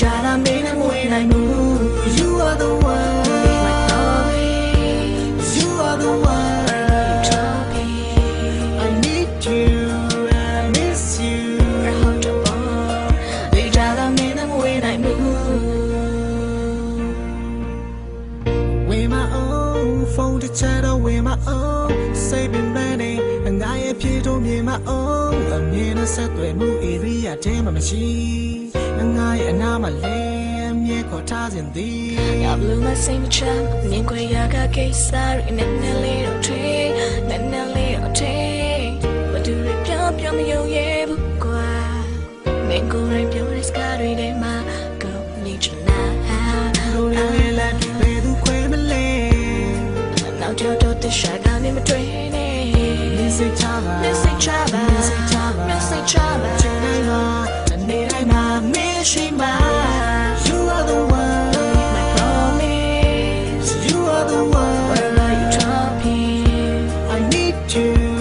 ကြတာမင်းနဲ့မွေးနိုင်ဘူး You are the one You are the one I need you I miss you ကြတာမင်းနဲ့မွေးနိုင်ဘူး With my own phone to chat or with my own saving money အငါရဲ့ဖြေတော့မြင်မအောင်အမြင်နဲ့ဆက်သွယ်မှု area တဲမှာမရှိငငါရဲ့အနာမှာလဲမြဲခေါ်ထားခြင်းသည်ငါဘလူးမစိမ့်မချမ်းမြင်ခွေရကကိစ္စရင်းနဲ့နဲ့လေးတော့ထွေးနဲ့နဲ့လေးတော့ထွေးမတူရပြောင်းပြောင်းမယုံရဲ့ဘူးကွာမင်းကိုယ်ရင်ပြောတဲ့စကားတွေထဲမှာ go need you now လို့လေးလာဒီဘယ်သူခွဲမလဲနောက်ကြောတော့တရှာကနေမတွေ့နဲ့ Missing Chava Missing Chava Missing Chava Missing Chava she You are the one, my promise. You are the one. I need you.